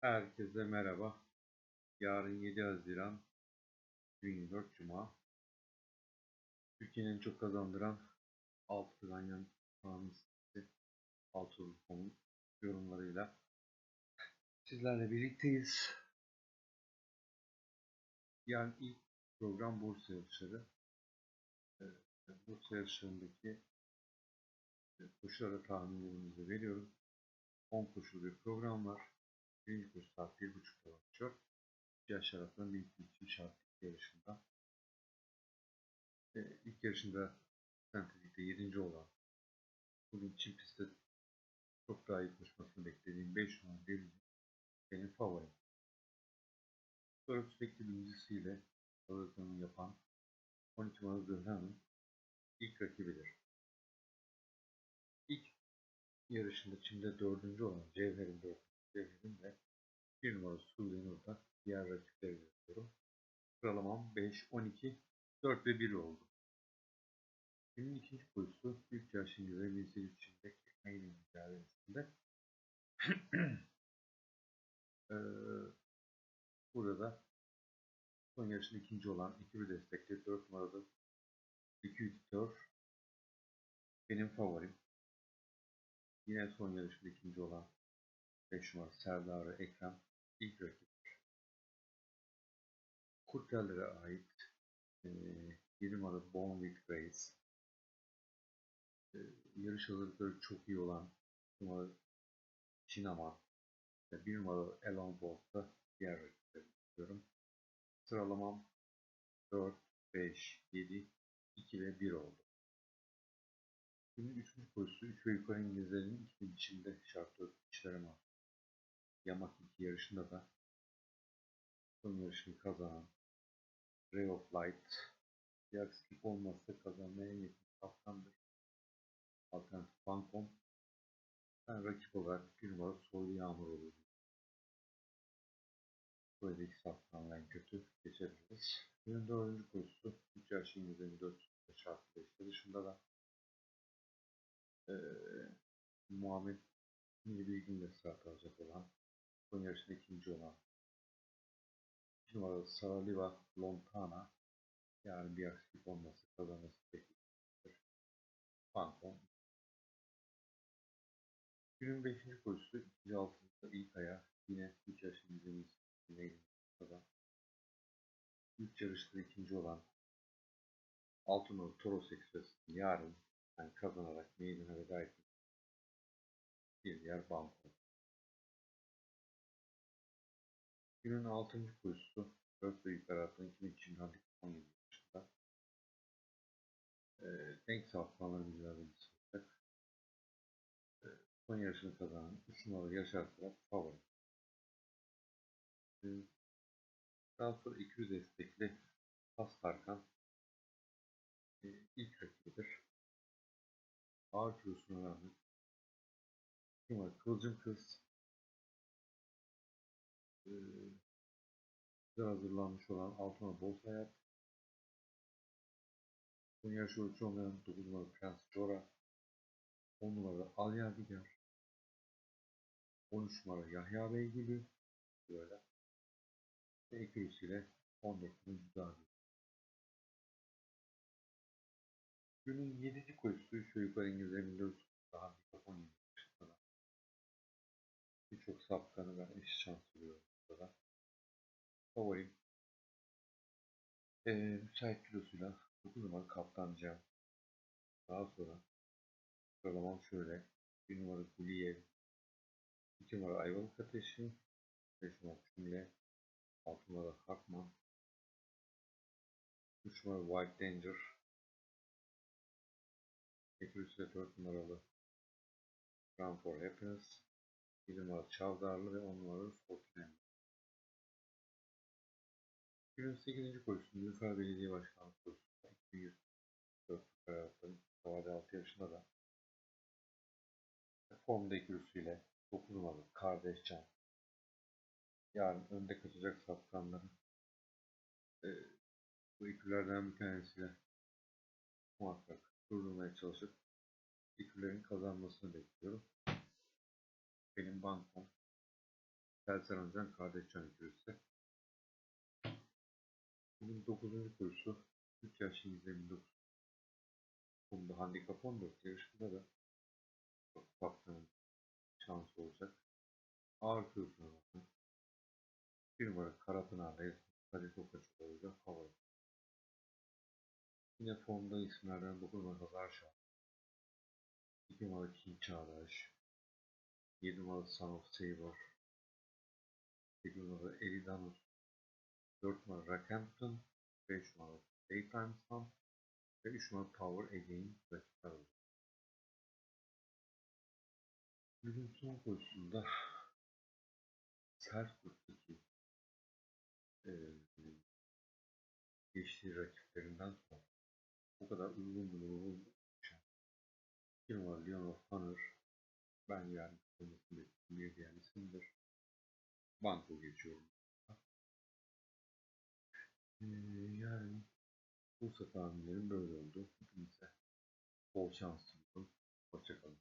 Herkese merhaba. Yarın 7 Haziran 2024 Cuma. Türkiye'nin en çok kazandıran 6 ganyan tahmin sitesi 6.com'un yorumlarıyla sizlerle birlikteyiz. Yarın ilk program borsa yarışları. Ee, Borsa yarışlarındaki e, koşulara tahminlerimizi veriyorum. 10 koşulu bir program var. Birinci koşu saat 1.30'da başlıyor. Yaş arasında bir iki şartlık yarışında. E, ilk yarışında Sentetik'te 7. olan bugün çim pistte çok daha iyi koşmasını beklediğim 5 numaralı Delici benim favorim. Sonra sürekli birincisiyle Ağırlıklarını yapan 12 numaralı Döhnem'in ilk rakibidir. İlk yarışında Çim'de dördüncü olan Cevher'in dördüncü Cevher'in de bir numaralı Sullivan'ı diğer rakipleri yapıyorum. Sıralamam 5, 12, 4 ve 1 oldu. Günün ikinci koşusu büyük yaş İngilizce 1800 çimdek ekmeğiyle mücadelesinde. ee, burada son yarışın ikinci olan ekibi destekli 4 numaralı Liquiditör benim favorim. Yine son yarışın ikinci olan 5 numaralı Serdar Ekrem ilk rakiptir. Kurtellere ait e, 7 numaralı Born with Grace e, yarış hazırlıkları çok iyi olan numaralı Şinaman ve bir numaralı Elon Bolt'ta diğer rakipleri istiyorum. Sıralamam 4, 5, 7, 2 ve 1 oldu. Günün 3. koşusu 3 ve yukarı İngilizlerin 2000 içinde şart 4 kişilere var. Yamak 2 yarışında da son yarışını kazanan Ray of Light bir aksilik olmazsa kazanmaya yakın kaptandır. Alternatif Bankom ben rakip olarak bir numara Soylu Yağmur olur. İki saftan en kötü geçebiliriz. Günün dördüncü koşusu 3 yaş 24 şartlı işte dışında da ee, Muhammed Milli Bilgin'le start alacak olan son yarışında ikinci olan 2 numaralı Saraliva Lontana yani bir aksilik olması kazanması bekleniyor. Phantom Günün 5. koşusu 2. altında ilk aya yine 3 yaşın izlemiz da 3 yarışta ikinci olan Altınol Toros Express'in yarın yani kazanarak meydana veda etmek bir yer banko. Günün 6. koşusu 4 ve yukarı atan 2000 Handik 17 yaşında. Ee, denk safkanları mücadelesi olacak. Ee, son yarışını kazanan 3 numaralı Yaşar Kırat favori. Ee, daha sonra 200 destekli Pas Tarkan e, ilk rakibidir. Ağır kilosuna rağmen Kıvılcım Kız hazırlanmış olan altına bol hayat son yarışı ölçü olmayan 9 numaralı Prens Jora 10 numaralı Al Yadigar 13 numara Yahya Beygülü böyle ve ekürüsüyle 14 numara Günün 7. koşusu şu yukarı İngilizce 1400 daha mikrofon yaşında. Birçok sapkanı ben eş şans veriyorum burada. Favorim. Ee, müsait kilosuyla 9 numara kaptanca. Daha sonra sıralamam şöyle. 1 numara Guliyev. 2 numara Ayvalık Ateşi. 5 numara Cümle. 6 numara Hakman. 3 numara White Danger. 8 ve 4 numaralı Run for Happiness. 1 numara Çavdarlı ve 10 numaralı Fortnite. 28. koşusunda Ülker Belediye Başkanlığı koşusunda 2104 kararlı Havade 6 yaşında da e, formda kürsüyle 9 numaralı Kardeşcan yarın önde kaçacak saptanların e, bu ikülerden bir tanesiyle muhakkak durdurmaya çalışıp ikülerin kazanmasını bekliyorum. Benim bankom Selsan Özen Kardeşcan ikilisi. Bugün 9. koşusu 3 yaş 29. Bunda handikap 14 yarışında da kaptanın şansı olacak. Ağır kilosu bakın. Bir numara Karapınar'dayız. Kadir Tokaç olacak. Hava. Yine formda isimlerden 9 numara Hazar Şah. 2 numara King Çağdaş. 7 numara Son of Saber. 8 numara Eridanus. 4 numara Rockhampton. 5 numara Daytime Sun. Ve 3 numara Power Again rakipler olacak. Günün son koşusunda Salzburg'daki e, geçtiği rakiplerinden sonra bu kadar uygun uygun düşen bir numara Leon of ben yani olmasını beklediğim bir diğer isimdir. Banko geçiyorum. Ee, yani bu tahminlerim böyle oldu. Hepinize bol şans diliyorum. Hoşçakalın.